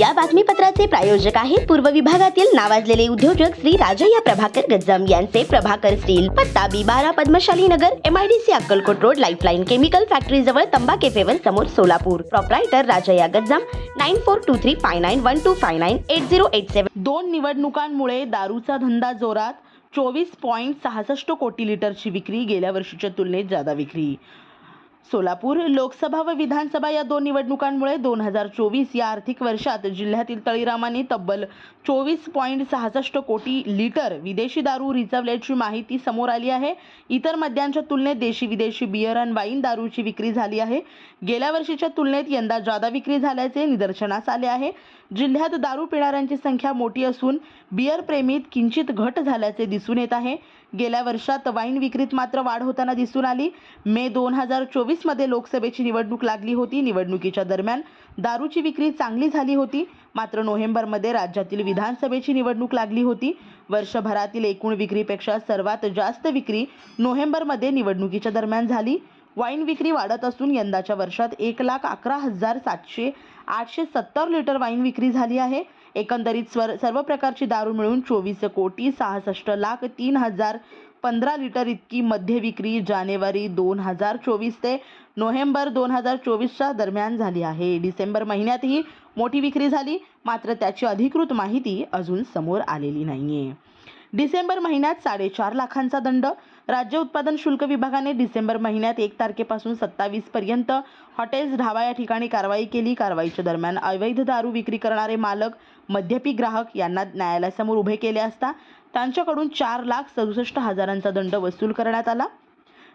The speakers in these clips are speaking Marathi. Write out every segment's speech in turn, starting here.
या बातमीपत्राचे प्रायोजक आहेत पूर्व विभागातील नावाजलेले उद्योजक श्री राजय्या प्रभाकर गज्जम यांचे प्रभाकर स्टील पत्ता बी बारा Padmashali Nagar MIDC Akkalkot road Lifeline chemical factory जवळ तंबा केफेवर समोर Solapur. Proprietor Rajayya Gajjam nine four two three five nine one two five nine eight zero eight seven दोन निवडणुकांमुळे दारूचा धंदा जोरात चोवीस पॉईंट सहासष्ट कोटी लिटरची विक्री गेल्या वर्षीच्या तुलनेत जादा विक्री. सोलापूर लोकसभा व विधानसभा या दोन निवडणुकांमुळे दोन हजार चोवीस या आर्थिक वर्षात जिल्ह्यातील तळीरामांनी तब्बल चोवीस पॉईंट सहासष्ट कोटी लिटर विदेशी दारू रिचवल्याची माहिती समोर आली आहे. इतर मद्यांच्या तुलनेत देशी विदेशी बियर आणि वाईन दारूची विक्री झाली आहे. गेल्या वर्षीच्या तुलनेत यंदा जादा विक्री झाल्याचे निदर्शनास आले आहे. जिल्ह्यात दारू पिणाऱ्यांची संख्या मोठी असून बियर प्रेमीत किंचित घट झाल्याचे दिसून येत आहे. गेल्या वर्षात वाईन विक्रीत मात्र वाढ होताना दिसून आली. मे दोन हजार चोवीस मध्ये लोकसभेची निवडणूक लागली होती. निवडणुकीच्या दरम्यान दारूची विक्री चांगली झाली होती. मात्र नोव्हेंबरमध्ये राज्यातील विधानसभेची निवडणूक लागली होती. वर्षभरातील एकूण विक्रीपेक्षा सर्वात जास्त विक्री नोव्हेंबरमध्ये निवडणुकीच्या दरम्यान झाली. वाईन विक्री वाढत असून यंदाच्या वर्षात एक लाख अकरा हजार सातशे आठशे सत्तर लिटर वाईन विक्री झाली आहे. एकंदरीत स्वर सर्व प्रकारची दारू मिळून चोवीस कोटी सहासष्ट लाख तीन हजार पंधरा लिटर इतकी मध्य विक्री जानेवारी दोन हजार चोवीस ते नोव्हेंबर दोन हजार चोवीसच्या दरम्यान झाली आहे. डिसेंबर महिन्यातही मोठी विक्री झाली मात्र त्याची अधिकृत माहिती अजून समोर आलेली नाही आहे डिसेंबर महिन्यात साडेचार लाखांचा दंड राज्य उत्पादन शुल्क विभागाने डिसेंबर महिन्यात एक तारखेपासून सत्तावीस पर्यंत हॉटेल्स ढाबा या ठिकाणी कारवाई केली. कारवाईच्या दरम्यान अवैध दारू विक्री करणारे मालक मद्यपी ग्राहक यांना न्यायालयासमोर उभे केले असता त्यांच्याकडून चार लाख सदुसष्ट हजारांचा दंड वसूल करण्यात आला.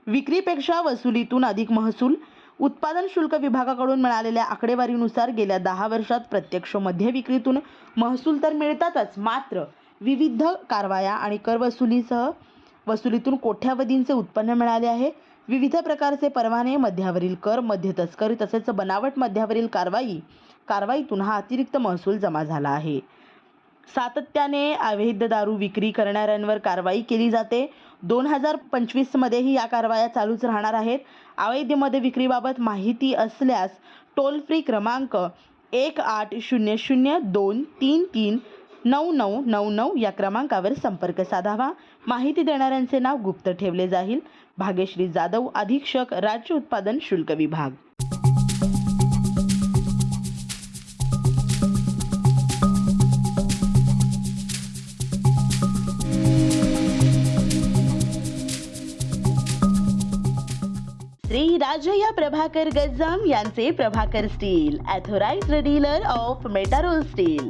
विक्रीपेक्षा वसुलीतून अधिक महसूल उत्पादन शुल्क विभागाकडून मिळालेल्या आकडेवारीनुसार गेल्या दहा वर्षात प्रत्यक्ष मध्य विक्रीतून महसूल तर मिळतातच मात्र विविध कारवाया आणि कर वसुलीसह वसुलीतून कोट्यावधींचे उत्पन्न मिळाले आहे. विविध प्रकारचे परवाने मध्यावरील कर मध्य तस्करी तसेच बनावट मध्यावरील कारवाई कारवाईतून हा अतिरिक्त महसूल जमा झाला आहे. सातत्याने अवैध दारू विक्री करणाऱ्यांवर कारवाई केली जाते. दोन हजार पंचवीसमध्येही या कारवाया चालूच राहणार आहेत. अवैध मद्य विक्रीबाबत माहिती असल्यास टोल फ्री क्रमांक एक आठ शून्य शून्य दोन तीन तीन नऊ नऊ नऊ नऊ या क्रमांकावर संपर्क साधावा. माहिती देणाऱ्यांचे नाव गुप्त ठेवले जाईल. भाग्यश्री जाधव अधीक्षक राज्य उत्पादन शुल्क विभाग. श्री राजया प्रभाकर गज्जाम यांचे Prabhakar steel authorised dealer of Metarol steel.